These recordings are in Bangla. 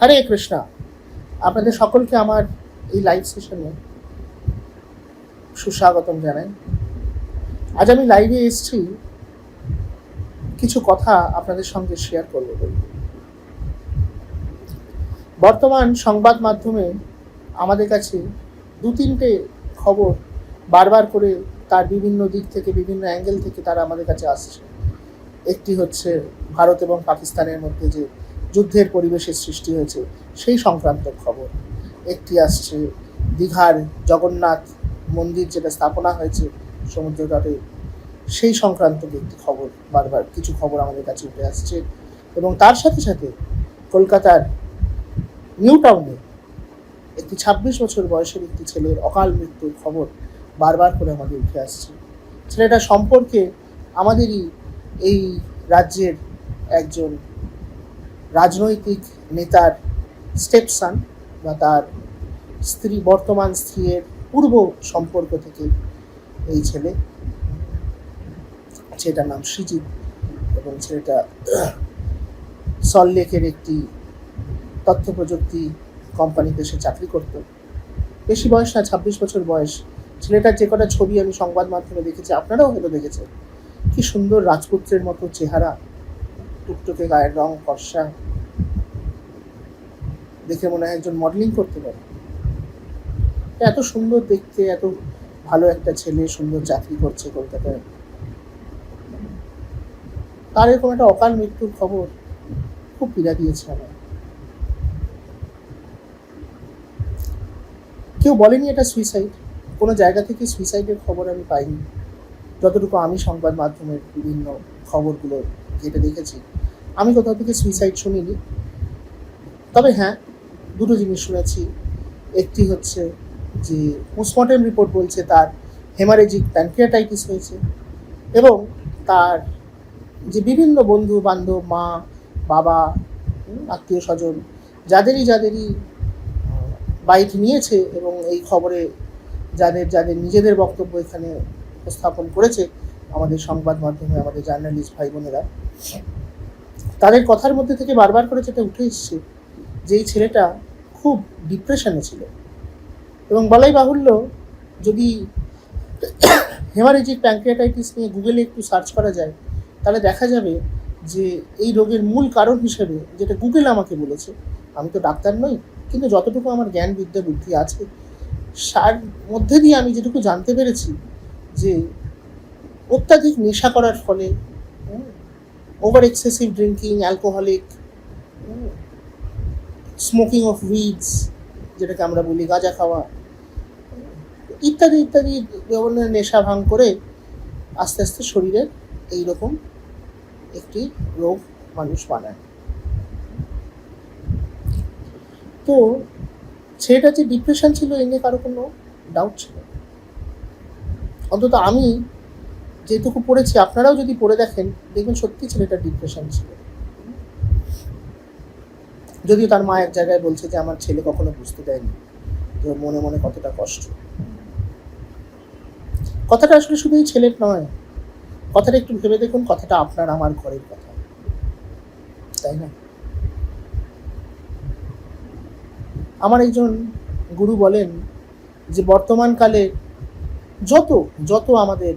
হরে কৃষ্ণা। আপনাদের সকলকে আমার এই লাইভ সেশনে সুস্বাগতম জানাই। আজ আমি লাইভে এসেছি, কিছু কথা আপনাদের সঙ্গে শেয়ার করব বলে। বর্তমান সংবাদ মাধ্যমে আমাদের কাছে দু তিনটে খবর বারবার করে তার বিভিন্ন দিক থেকে, বিভিন্ন অ্যাঙ্গেল থেকে তারা আমাদের কাছে আসছে। একটি হচ্ছে ভারত এবং পাকিস্তানের মধ্যে যে যুদ্ধের পরিবেশের সৃষ্টি হয়েছে, সেই সংক্রান্ত খবর। একটি আসছে দীঘার জগন্নাথ মন্দির যেটা স্থাপনা হয়েছে সমুদ্র তটে সেই সংক্রান্ত একটি খবর বারবার, কিছু খবর আমাদের কাছে উঠে আসছে এবং তার সাথে সাথে কলকাতার নিউ টাউনে একটি ছাব্বিশ বছর বয়সের একটি ছেলের অকাল মৃত্যুর খবর বারবার করে আমাদের উঠে আসছে। ছেলেটা সম্পর্কে আমাদেরই এই রাজ্যের একজন রাজনৈতিক নেতার স্টেপসান বা তার স্ত্রী, বর্তমান স্ত্রীর পূর্ব সম্পর্ক থেকে এই ছেলে, ছেলেটার নাম সৃজিত এবং ছেলেটা সল্টলেকের একটি তথ্য প্রযুক্তি কোম্পানিতে সে চাকরি করত। বেশি বয়স না, ছাব্বিশ বছর বয়স। ছেলেটার যে কটা ছবি আমি সংবাদ মাধ্যমে দেখেছি, আপনারাও হয়তো দেখেছেন। কি সুন্দর রাজপুত্রের মতো চেহারা। টুকটুকে গায়ের রং, ফর্সা। দেখে মনে হয় একজন মডেলিং করতে পারে। এত সুন্দর দেখতে, এত ভালো একটা ছেলে, সুন্দর চাকরি করছে কলকাতায়। তার এরকম একটা অকাল মৃত্যুর খবর খুব পীড়া দিয়েছে আমার কেউ বলেনি এটা সুইসাইড কোনো জায়গা থেকে সুইসাইডের খবর আমি পাইনি। যতটুকু আমি সংবাদ মাধ্যমের বিভিন্ন খবরগুলো ঘেটে দেখেছি। আমি কোথাও থেকে সুইসাইড শুনিনি। তবে হ্যাঁ দুটো জিনিস শুনেছি। একটি হচ্ছে যে পোস্টমর্টেম রিপোর্ট বলছে তার হেমারেজিক প্যানক্রিয়াটাইটিস হয়েছে এবং তার যে বিভিন্ন বন্ধু বান্ধব, মা, বাবা আত্মীয় স্বজন, যাদেরই যাদেরই বাইক নিয়েছে এবং এই খবরে যাদের যাদের নিজেদের বক্তব্য এখানে উপস্থাপন করেছে আমাদের সংবাদ মাধ্যমে, আমাদের জার্নালিস্ট ভাই বোনেরা। তাদের কথার মধ্যে থেকে বারবার করে যেটা উঠে এসছে, যে এই ছেলেটা খুব ডিপ্রেশনে ছিল। এবং বলাই বাহুল্য, যদি হেমারেজিক প্যাঙ্ক্রিয়াটাইটিস নিয়ে গুগলে একটু সার্চ করা যায়, তাহলে দেখা যাবে যে এই রোগের মূল কারণ হিসেবে যেটা গুগল আমাকে বলেছে, আমি তো ডাক্তার নই, কিন্তু যতটুকু আমার জ্ঞান, বিদ্যা, বুদ্ধি আছে, সার মধ্যে দিয়ে আমি যেটুকু জানতে পেরেছি যে অত্যাধিক নেশা করার ফলে over excessive drinking alcoholic smoking of weeds যেটাকে আমরা বলি গাঁজা খাওয়া ইত্যাদি ইত্যাদি বিভিন্ন নেশা ভাঙ করে আস্তে আস্তে শরীরের এইরকম একটি রোগ মানুষ বানায় তো ছেলেটা যে ডিপ্রেশন ছিল, এ নিয়ে কারও কোনো ডাউট ছিল। অন্তত আমি যেটুকু পড়েছি, আপনারাও যদি পড়ে দেখেন, দেখবেন সত্যি ছেলেটা ডিপ্রেশন ছিল। যদিও তার মা এক জায়গায় বলছে যে, আমার ছেলে কখনো বুঝতে দেয়নি যে মনে মনে কতটা কষ্ট। কথাটা আসলে শুধু এই ছেলের নয়। কথাটা একটু ভেবে দেখুন, কথাটা আপনার আমার ঘরের কথা। তাই না? আমার একজন গুরু বলেন যে, বর্তমানকালে যত যত আমাদের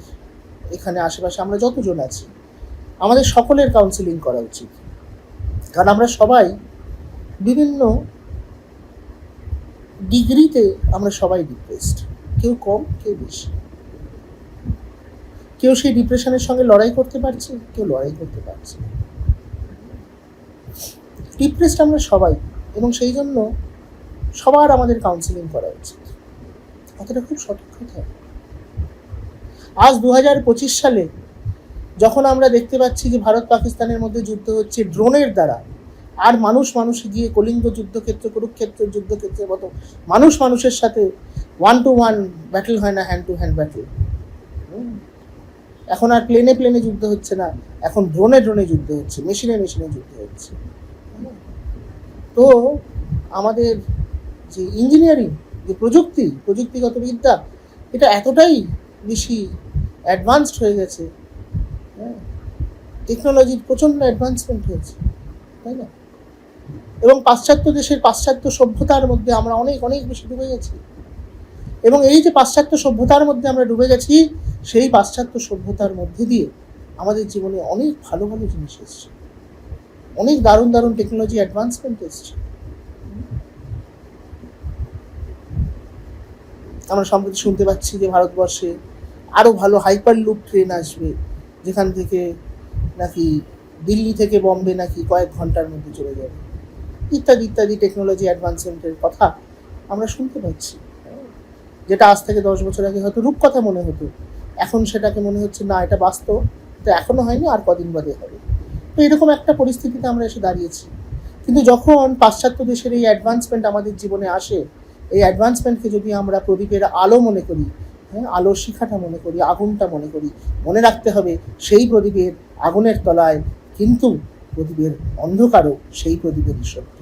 এখানে আশেপাশে আমরা যতজন আছি, আমাদের সকলের কাউন্সিলিং করা উচিত। কারণ আমরা সবাই বিভিন্ন ডিগ্রিতে আমরা সবাই ডিপ্রেসড কেউ কম, কেউ বেশি। কেউ সেই ডিপ্রেশনের সঙ্গে লড়াই করতে পারছে, কেউ লড়াই করতে পারছে ডিপ্রেসড আমরা সবাই, এবং সেই জন্য সবার আমাদের কাউন্সিলিং করা উচিত। কথাটা খুব সঠিক কথা। আজ দু হাজার পঁচিশ সালে যখন আমরা দেখতে পাচ্ছি যে ভারত পাকিস্তানের মধ্যে যুদ্ধ হচ্ছে ড্রোনের দ্বারা, আর মানুষ মানুষে গিয়ে কলিঙ্গ যুদ্ধক্ষেত্র, কুরুক্ষেত্র যুদ্ধক্ষেত্রের মতো মানুষ মানুষের সাথে ওয়ান টু ওয়ান ব্যাটেল হয় না হ্যান্ড টু হ্যান্ড ব্যাটেল এখন আর প্লেনে প্লেনে যুদ্ধ হচ্ছে না, এখন ড্রোনে ড্রোনে যুদ্ধ হচ্ছে মেশিনে মেশিনে যুদ্ধ হচ্ছে। তো আমাদের যে ইঞ্জিনিয়ারিং যে প্রযুক্তি, প্রযুক্তিগত বিদ্যা, এটা এতটাই বেশি অ্যাডভান্সড হয়ে গেছে। হ্যাঁ? টেকনোলজির প্রচণ্ড অ্যাডভান্সমেন্ট হয়েছে, তাই না? এবং পাশ্চাত্য দেশের পাশ্চাত্য সভ্যতার মধ্যে আমরা অনেক অনেক বেশি ডুবে গেছি। এবং এই যে পাশ্চাত্য সভ্যতার মধ্যে আমরা ডুবে গেছি, সেই পাশ্চাত্য সভ্যতার মধ্যে দিয়ে আমাদের জীবনে অনেক ভালো ভালো জিনিস এসছে। অনেক দারুণ দারুণ টেকনোলজি অ্যাডভান্সমেন্ট এসছে। আমরা সম্প্রতি শুনতে পাচ্ছি যে ভারতবর্ষে আরও ভালো হাইপার লুপ ট্রেন আসবে, যেখান থেকে নাকি দিল্লি থেকে বম্বে নাকি কয়েক ঘণ্টার মধ্যে চলে যাবে। ইত্যাদি ইত্যাদি টেকনোলজি অ্যাডভান্সমেন্টের কথা আমরা শুনতে পাচ্ছি। যেটা আজ থেকে দশ বছর আগে হয়তো রূপকথা মনে হতো, এখন সেটাকে মনে হচ্ছে, না, এটা বাস্তব তো এখনও হয়নি, আর কদিন বাদে হবে। তো এরকম একটা পরিস্থিতিতে আমরা এসে দাঁড়িয়েছি। কিন্তু যখন পাশ্চাত্য দেশের এই অ্যাডভান্সমেন্ট আমাদের জীবনে আসে, এই অ্যাডভান্সমেন্টকে যদি আমরা প্রদীপের আলো মনে করি হ্যাঁ আলোর শিখাটা মনে করি, আগুনটা মনে করি। মনে রাখতে হবে সেই প্রদীপের আগুনের তলায় কিন্তু প্রদীপের অন্ধকারও সেই প্রদীপেরই সত্য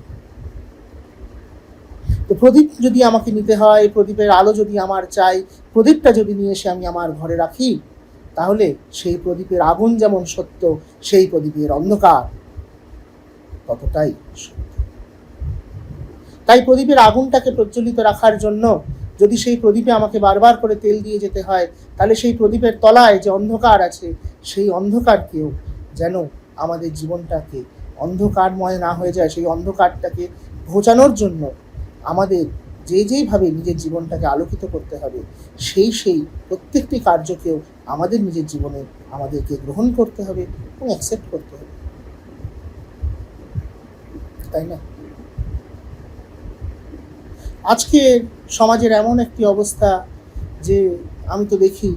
তো প্রদীপ যদি আমাকে নিতে হয়, প্রদীপের আলো যদি আমার চাই, প্রদীপটা যদি নিয়ে এসে আমি আমার ঘরে রাখি, তাহলে সেই প্রদীপের আগুন যেমন সত্য, সেই প্রদীপের অন্ধকার ততটাই সত্য। তাই প্রদীপের আগুনটাকে প্রজ্বলিত রাখার জন্য যদি সেই প্রদীপে আমাকে বারবার করে তেল দিয়ে যেতে হয়, তাহলে সেই প্রদীপের তলায় যে অন্ধকার আছে, সেই অন্ধকারকেও যেন আমাদের জীবনটাকে অন্ধকারময় না হয়ে যায়, সেই অন্ধকারটাকে ঘোচানোর জন্য আমাদের যে যেইভাবে নিজের জীবনটাকে আলোকিত করতে হবে, সেই সেই প্রত্যেকটি কার্যকেও আমাদের নিজের জীবনে আমাদেরকে গ্রহণ করতে হবে এবং অ্যাকসেপ্ট করতে হবে। তাই না? আজকে সমাজের এমন একটি অবস্থা যে আমি তো দেখি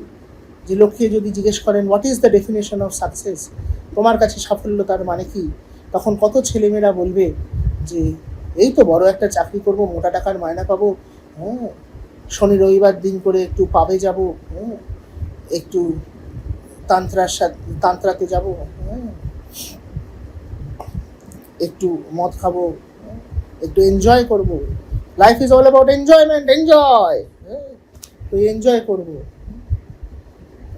যে লোককে যদি জিজ্ঞেস করেন what is the definition of success তোমার কাছে সাফল্য তার মানে কি তখন কত ছেলেমেয়েরা বলবে যে, এই তো বড় একটা চাকরি করব, মোটা টাকার মায়না পাবো হ্যাঁ শনি রবিবার দিন করে একটু পাবে যাব হ্যাঁ একটু তান্ত্রার সাথে, তান্ত্রাতে যাব হ্যাঁ একটু মদ খাব হ্যাঁ? একটু এনজয় করব life is all about enjoyment enjoy তো এনজয় করব।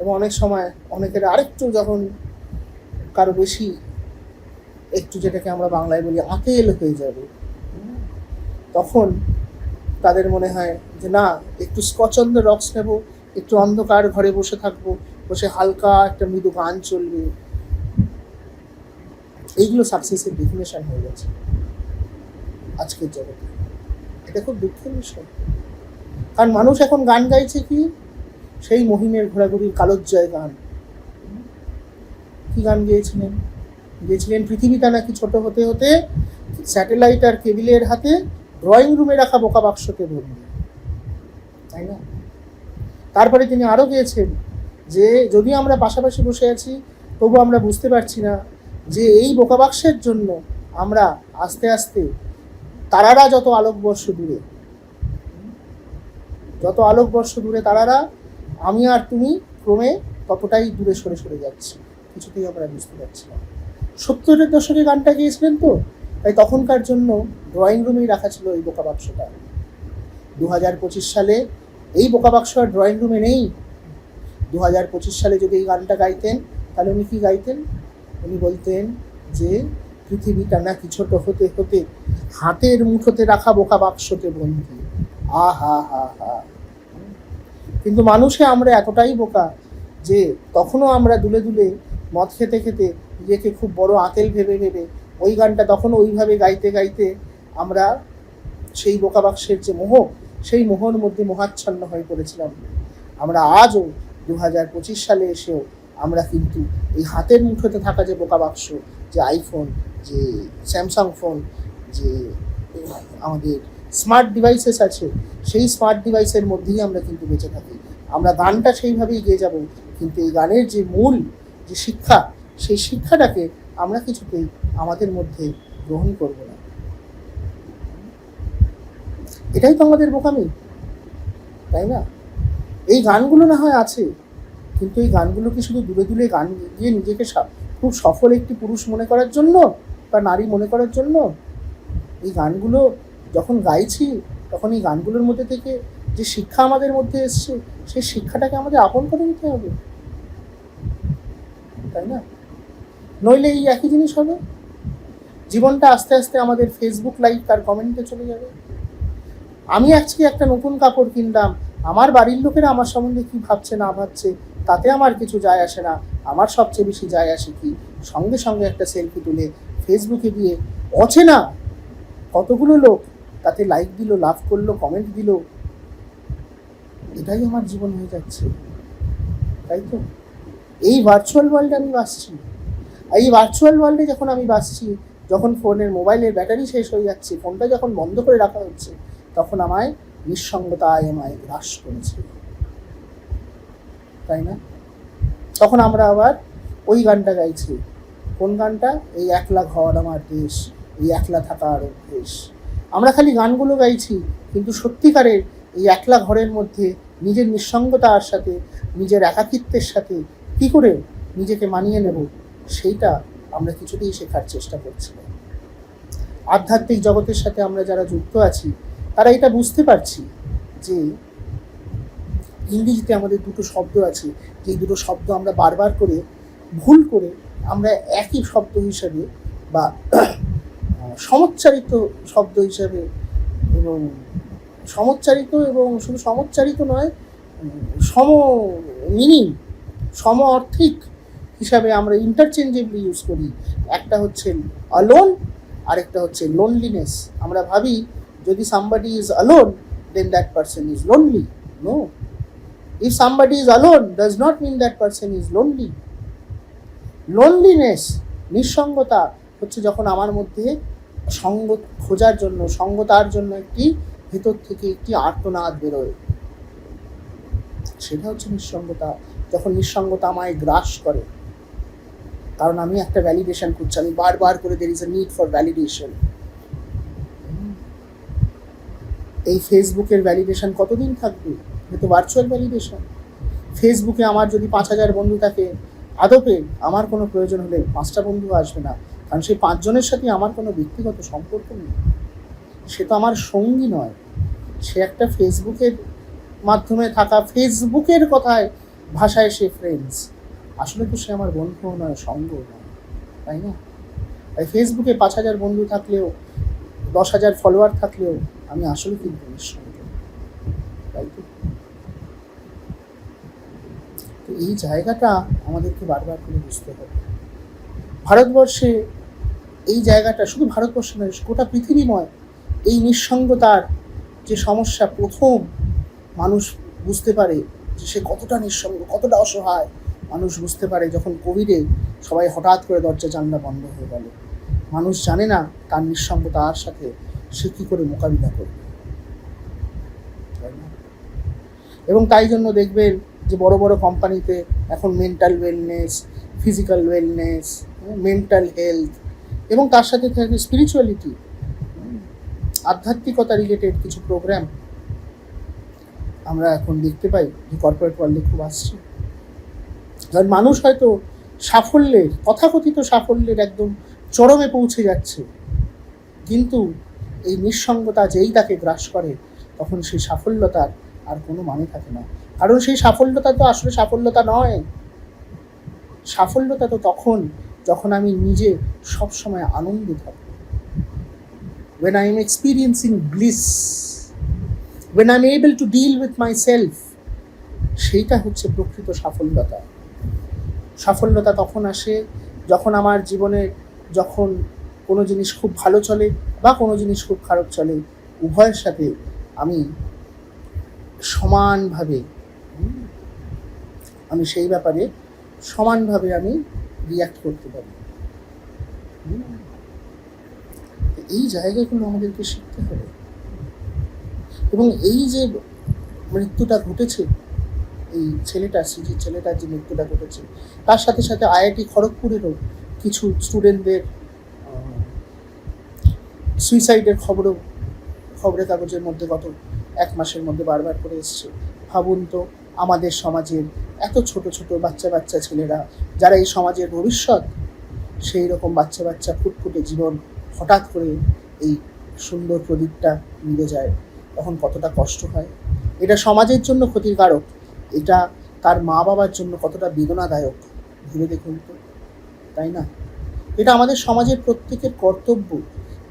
এবং অনেক সময় অনেকের আরেকটু যখন কারও বেশি একটু যেটাকে আমরা বাংলায় বলি আকেল হয়ে যাবে, তখন তাদের মনে হয় যে না, একটু স্কচন্দ রক্স নেব, একটু অন্ধকার ঘরে বসে থাকব, বসে হালকা একটা মৃদু গান চলবে। এইগুলো সাকসেসের ডেফিনেশন হয়ে গেছে। আজকের জগতে। খুব দুঃখের বিষয় কারণ মানুষ এখন গান গাইছে কি? সেই মহিমের ঘোরাঘুরির কালোজ্জয় গান। কি গান গেয়েছিলেন? গেয়েছিলেন পৃথিবীটা নাকি ছোট হতে হতে স্যাটেলাইট আর কেবিলের হাতে ড্রয়িং রুমে রাখা বোকা বাক্সকে বলবে তাই না? তারপরে তিনি আরও গিয়েছেন যে যদি আমরা পাশাপাশি বসে আছি, তবু আমরা বুঝতে পারছি না যে এই বোকা বাক্সের জন্য আমরা আস্তে আস্তে তারারা যত আলোকবর্ষ দূরে, যত আলোকবর্ষ দূরে তারারা, আমি আর তুমি ক্রমে ততটাই দূরে সরে সরে যাচ্ছি। কিছুতেই আমরা বুঝতে পারছি না। সত্তরের দশকে গানটা গিয়েছিলেন তো? তাই তখনকার জন্য ড্রয়িং রুমেই রাখা ছিল এই বোকা বাক্সটা। দু হাজার পঁচিশ সালে এই বোকা বাক্স আর ড্রয়িং রুমে নেই। দু হাজার পঁচিশ সালে যদি এই গানটা গাইতেন, তাহলে উনি কি গাইতেন? উনি বলতেন যে পৃথিবীটা নাকি ছোট হতে হতে হাতের মুঠোতে রাখা বোকা বাক্সতে বন্দি আ হা হা। হা কিন্তু মানুষে আমরা এতটাই বোকা যে তখনও আমরা দুলে দুলে মদ খেতে খেতে নিজেকে খুব বড় আতেল ভেবে ভেবে ওই গানটা তখনও ওইভাবে গাইতে গাইতে আমরা সেই বোকা বাক্সের যে মোহ, সেই মোহর মধ্যে মোহাচ্ছন্ন হয়ে পড়েছিলাম। আমরা আজও দু হাজার পঁচিশ সালে এসেও আমরা কিন্তু এই হাতের মুঠোতে থাকা যে বোকা বাক্স, যে আইফোন যে স্যামসাং ফোন যে আমাদের স্মার্ট ডিভাইসেস আছে, সেই স্মার্ট ডিভাইসের মধ্যেই আমরা কিন্তু বেঁচে থাকি। আমরা গানটা সেইভাবেই গেয়ে যাব, কিন্তু এই গানের যে মূল, যে শিক্ষা, সেই শিক্ষাটাকে আমরা কিছুতেই আমাদের মধ্যে গ্রহণ করব না। এটাই তো আমাদের বোকামি, তাই না? এই গানগুলো না হয় আছে, কিন্তু এই গানগুলোকে শুধু দূরে দূরে গান গিয়ে নিজেকে খুব সফল একটি পুরুষ মনে করার জন্য বা নারী মনে করার জন্য এই গানগুলো যখন গাইছি, তখন এই গানগুলোর মধ্যে থেকে যে শিক্ষা আমাদের মধ্যে এসছে, সেই শিক্ষাটাকে আমাদের আপন করে নিতে হবে। তাই না? নইলে এই একই জিনিস হবে। জীবনটা আস্তে আস্তে আমাদের ফেসবুক লাইক তার কমেন্টে চলে যাবে। আমি আজকে একটা নতুন কাপড় কিনলাম। আমার বাড়ির লোকেরা আমার সম্বন্ধে কি ভাবছে, না ভাবছে, তাতে আমার কিছু যায় আসে না। আমার সবচেয়ে বেশি যায় আসে কি? সঙ্গে সঙ্গে একটা সেলফি তুলে ফেসবুকে দিয়ে অচেনা কতগুলো লোক তাতে লাইক দিল লাভ করল কমেন্ট দিল। এটাই আমার জীবন হয়ে যাচ্ছে। তাই তো? এই ভার্চুয়াল ওয়ার্ল্ডে আমি বাসছি এই ভার্চুয়াল ওয়ার্ল্ডে যখন আমি বাসছি যখন ফোনের মোবাইলের ব্যাটারি শেষ হয়ে যাচ্ছে, ফোনটা যখন বন্ধ করে রাখা হচ্ছে, তখন আমায় নিঃসঙ্গতায় আমায় গ্রাস করেছে। তাই না? তখন আমরা আবার ওই গানটা গাইছি। কোন গানটা? এই একলা ঘর আমার দেশ, এই একলা থাকার অভ্যেস। আমরা খালি গানগুলো গাইছি, কিন্তু সত্যিকারের এই একলা ঘরের মধ্যে নিজের নিঃসঙ্গতার সাথে, নিজের একাকিত্বের সাথে কি করে নিজেকে মানিয়ে নেব, সেইটা আমরা কিছুতেই শেখার চেষ্টা করছি আধ্যাত্মিক জগতের সাথে আমরা যারা যুক্ত আছি, তারা এটা বুঝতে পারছি যে ইংরেজিতে আমাদের দুটো শব্দ আছে। যে দুটো শব্দ আমরা বারবার করে, ভুল করে আমরা একই শব্দ হিসাবে বা সমচ্চারিত শব্দ হিসাবে এবং সমচ্চারিত এবং শুধু সমচ্চারিত নয়, সম মিনিং সম অর্থিক হিসাবে আমরা ইন্টারচেঞ্জেবলি ইউজ করি। একটা হচ্ছে অলোন আরেকটা হচ্ছে লোনলিনেস আমরা ভাবি, যদি somebody is alone then that person is lonely no if somebody is alone does not mean that person is lonely loneliness নিঃসঙ্গতা হচ্ছে যখন আমার মধ্যে সঙ্গ খোঁজার জন্য, সঙ্গতার জন্য একটি ভেতর থেকে একটি আর্তনাদ বেরোয়। সেটা হচ্ছে নিঃসঙ্গতা। যখন নিঃসঙ্গতা আমায় গ্রাস করে, কারণ আমি একটা ভ্যালিডেশন করছি আমি বারবার করে there is a need for validation এই ফেসবুকের ভ্যালিডেশন কতদিন থাকবে? এটা তো ভার্চুয়াল ভ্যালিডেশন ফেসবুকে আমার যদি পাঁচ হাজার বন্ধু থাকে আদপে আমার কোনো প্রয়োজন হলে পাঁচটা বন্ধু আসবে না। কারণ সেই পাঁচজনের সাথে আমার কোনো ব্যক্তিগত সম্পর্ক নেই। সে তো আমার সঙ্গী নয়। সে একটা ফেসবুকের মাধ্যমে থাকা ফেসবুকের কথায় ভাষায় সে ফ্রেন্ডস আসলে তো সে আমার বন্ধুও নয় সঙ্গ নয়। তাই না? তাই ফেসবুকে পাঁচ হাজার বন্ধু থাকলেও, দশ হাজার ফলোয়ার থাকলেও আমি আসলে কিন্তু নিঃসঙ্গ তাই তো তো এই জায়গাটা আমাদেরকে বারবার করে বুঝতে হবে। ভারতবর্ষে এই জায়গাটা শুধু ভারতবর্ষে নয়, গোটা পৃথিবী নয়, এই নিঃসঙ্গতার যে সমস্যা প্রথম মানুষ বুঝতে পারে যে সে কতটা নিঃসঙ্গ, কতটা অসহায় মানুষ বুঝতে পারে যখন কোভিডে সবাই হঠাৎ করে দরজা জানলা বন্ধ হয়ে গেল। মানুষ জানে না তার নিঃসঙ্গতার সাথে সে কী করে মোকাবিলা করবে। এবং তাই জন্য দেখবেন যে বড় বড় কোম্পানিতে এখন mental wellness physical wellness mental health এবং তার সাথে থাকে স্পিরিচুয়ালিটি আধ্যাত্মিকতা রিলেটেড কিছু প্রোগ্রাম আমরা এখন দেখতে পাই যে কর্পোরেট ওয়ার্ল্ডে খুব আসছে। কারণ মানুষ হয়তো সাফল্যের, তথাকথিত সাফল্যের একদম চরমে পৌঁছে যাচ্ছে, কিন্তু এই নিঃসঙ্গতা যেই তাকে গ্রাস করে, তখন সেই সাফল্যতার আর কোনো মানে থাকে না। কারণ সেই সাফল্যতা তো আসলে সাফল্যতা নয়। সাফল্যতা তো তখন যখন আমি নিজে সবসময় আনন্দে থাকব when I am experiencing bliss, when I'm able to deal with myself, সেইটা হচ্ছে প্রকৃত সাফল্যতা। সাফল্যতা তখন আসে যখন আমার জীবনে যখন কোনো জিনিস খুব ভালো চলে বা কোনো জিনিস খুব খারাপ চলে উভয়ের সাথে আমি সমানভাবে আমি সেই ব্যাপারে সমানভাবে আমি রিয়াক্ট করতে পারি। এই জায়গাগুলো আমাদেরকে শিখতে হবে। এবং এই যে মৃত্যুটা ঘটেছে, এই ছেলেটা যে ছেলেটার যে মৃত্যুটা ঘটেছে, তার সাথে সাথে আইআইটি খড়গপুরেরও কিছু স্টুডেন্টদের সুইসাইডের খবরও, খবরের কাগজের মধ্যে গত এক মাসের মধ্যে বারবার করে এসছে। ভাবুন তো আমাদের সমাজের এত ছোট ছোট বাচ্চা বাচ্চা ছেলেরা, যারা এই সমাজের ভবিষ্যৎ, সেই রকম বাচ্চা বাচ্চা ফুটফুটে জীবন হঠাৎ করে এই সুন্দর প্রদীপটা নিভে যায়, তখন কতটা কষ্ট হয়। এটা সমাজের জন্য ক্ষতিকারক, এটা তার মা বাবার জন্য কতটা বেদনাদায়ক, ভেবে দেখুন তো, তাই না? এটা আমাদের সমাজের প্রত্যেকের কর্তব্য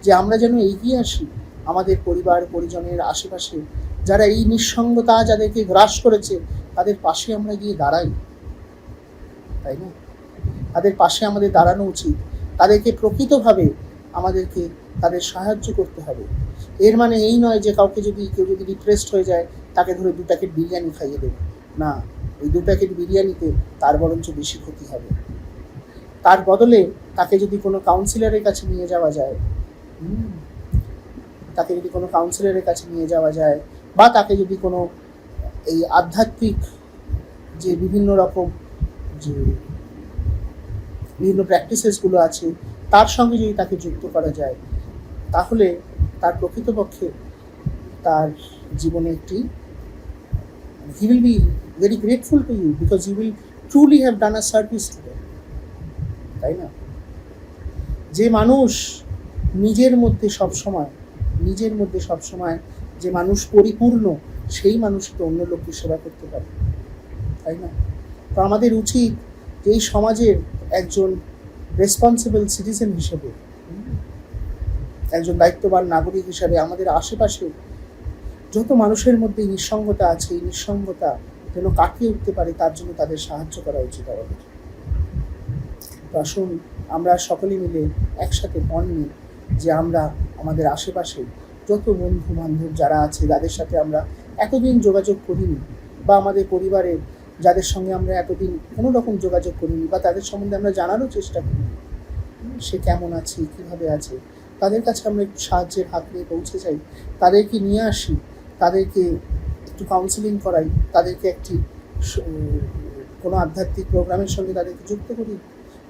যে আমরা যেন এগিয়ে আসি, আমাদের পরিবার, পরিজনের আশেপাশে যারা এই নিঃসঙ্গতা যাদেরকে গ্রাস করেছে, তাদের পাশে আমরা গিয়ে দাঁড়াই। তাই না? তাদের পাশে আমাদের দাঁড়ানো উচিত। তাদেরকে প্রকৃতভাবে আমাদেরকে তাদের সাহায্য করতে হবে। এর মানে এই নয় যে কাউকে যদি, কেউ যদি ডিপ্রেসড হয়ে যায়, তাকে ধরে দু প্যাকেট বিরিয়ানি খাইয়ে দেবে। না, ওই দু প্যাকেট বিরিয়ানিতে তার বরঞ্চ বেশি ক্ষতি হবে। তার বদলে তাকে যদি কোনো কাউন্সিলরের কাছে নিয়ে যাওয়া যায় তাকে যদি কোনো কাউন্সিলরের কাছে নিয়ে যাওয়া যায় বা তাকে যদি কোনো এই আধ্যাত্মিক যে বিভিন্ন রকম যে বিভিন্ন প্র্যাকটিসেসগুলো আছে, তার সঙ্গে যদি তাকে যুক্ত করা যায়, তাহলে তার প্রকৃতপক্ষে তার জীবনে একটি he will be very grateful to you because you will truly have done a service to তাই না? যে মানুষ নিজের মধ্যে সবসময়, নিজের মধ্যে সবসময় যে মানুষ পরিপূর্ণ, সেই মানুষ তো অন্য লোককে সেবা করতে পারে। তাই না? তো আমাদের উচিত যে এই সমাজের একজন রেসপন্সিবল সিটিজেন হিসেবে, একজন দায়িত্ববান নাগরিক হিসাবে আমাদের আশেপাশে যত মানুষের মধ্যে নিঃসঙ্গতা আছে, এই নিঃসঙ্গতা যেন কাটিয়ে উঠতে পারে, তার জন্য তাদের সাহায্য করা উচিত আমাদের। আসুন, আমরা সকলে মিলে একসাথে মন নিই যে আমরা আমাদের আশেপাশে যত বন্ধু বান্ধব যারা আছে, যাদের সাথে আমরা এতদিন যোগাযোগ করিনি বা আমাদের পরিবারের যাদের সঙ্গে আমরা এতদিন কোনো রকম যোগাযোগ করিনি বা তাদের সম্বন্ধে আমরা জানারও চেষ্টা করিনি সে কেমন আছে, কীভাবে আছে, তাদের কাছে আমরা একটু সাহায্যের হাত নিয়ে পৌঁছে যাই, তাদেরকে নিয়ে আসি, তাদেরকে একটু কাউন্সিলিং করাই, তাদেরকে একটি কোনো আধ্যাত্মিক প্রোগ্রামের সঙ্গে তাদেরকে যুক্ত করি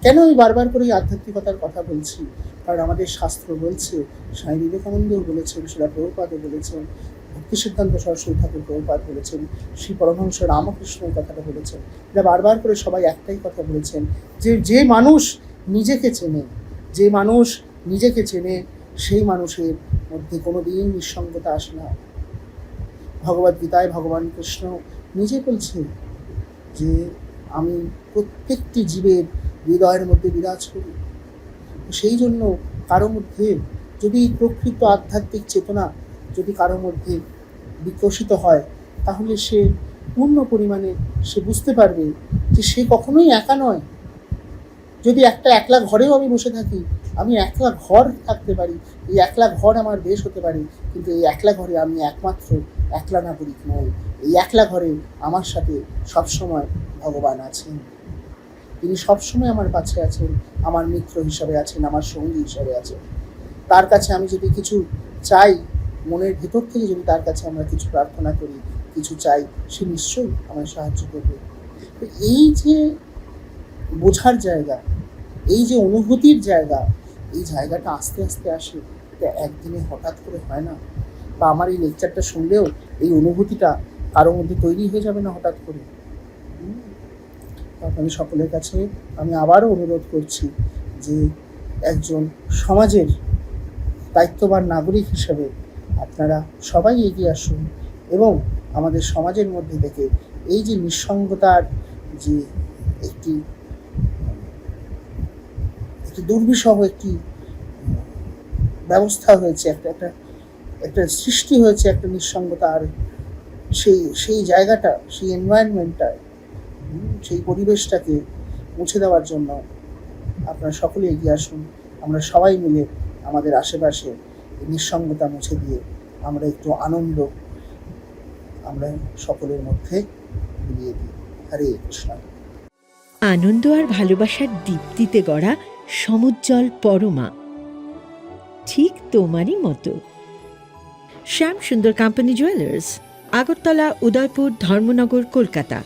কেন আমি বারবার করে আধ্যাত্মিকতার কথা বলছি? কারণ আমাদের শাস্ত্র বলছে, স্বামী বিবেকানন্দও বলেছেন, শিলা প্রভুপাদও বলেছেন, ভক্তি সিদ্ধান্ত সরস্বতী ঠাকুর প্রভুপাদ বলেছেন, শ্রী পরমহংস রামকৃষ্ণের কথাটা বলেছেন। এটা বারবার করে সবাই একটাই কথা বলেছেন যে যে মানুষ নিজেকে চেনে, যে মানুষ নিজেকে চেনে, সেই মানুষের মধ্যে কোনো দিন নিঃসঙ্গতা আসে না। ভগবদ গীতায় ভগবান কৃষ্ণ নিজে বলছে যে, আমি প্রত্যেকটি জীবের হৃদয়ের মধ্যে বিরাজ করি। সেই জন্য কারও মধ্যে যদি প্রকৃত আধ্যাত্মিক চেতনা যদি কারও মধ্যে বিকশিত হয়, তাহলে সে পূর্ণ পরিমাণে সে বুঝতে পারবে যে সে কখনোই একা নয়। যদি একটা একলা ঘরেও আমি বসে থাকি, আমি একলা ঘর থাকতে পারি, এই একলা ঘর আমার দেশ হতে পারে, কিন্তু এই একলা ঘরে আমি একমাত্র একলা নাগরিক নই, এই একলা ঘরে আমার সাথে সবসময় ভগবান আছেন। তিনি সবসময় আমার কাছে আছেন, আমার মিত্র হিসাবে আছেন, আমার সঙ্গী হিসাবে আছেন। তার কাছে আমি যদি কিছু চাই, মনের ভেতর থেকে যদি তার কাছে আমরা কিছু প্রার্থনা করি, কিছু চাই, সে নিশ্চয়ই আমায় সাহায্য করবে। এই যে বোঝার জায়গা, এই যে অনুভূতির জায়গা, এই জায়গাটা আস্তে আস্তে আসে, এটা একদিনে হঠাৎ করে হয় না? বা আমার এই লেকচারটা শুনলেও এই অনুভূতিটা কারোর মধ্যে তৈরি হয়ে যাবে না হঠাৎ করে? আমি সকলের কাছে আমি আবারও অনুরোধ করছি যে একজন সমাজের দায়িত্ববান নাগরিক হিসেবে আপনারা সবাই এগিয়ে আসুন এবং আমাদের সমাজের মধ্যে থেকে এই যে নিঃসঙ্গতার যে একটি একটি দুর্বিষহ একটি ব্যবস্থা হয়েছে, একটা একটা একটা সৃষ্টি হয়েছে, একটা নিঃসঙ্গতার সেই সেই জায়গাটা, সেই এনভায়রনমেন্টটা সেই পরিবেশটাকে মুছে দেওয়ার জন্য আপনারা সকলে এগিয়ে আসুন। আমরা সবাই মিলে আমাদের আশেপাশে নিঃসঙ্গতা মুছে দিয়ে আমরা একটু আনন্দ আমরা সকলের মধ্যে মিলিয়ে দিই। হরে কৃষ্ণ। আনন্দ আর ভালোবাসার দীপ্তিতে গড়া সমুজ্জ্বল পরমা। ঠিক তোমারই মতো। Shyam Sundar company jewellers Agartala, Udaipur, Dharmanagar, Kolkata.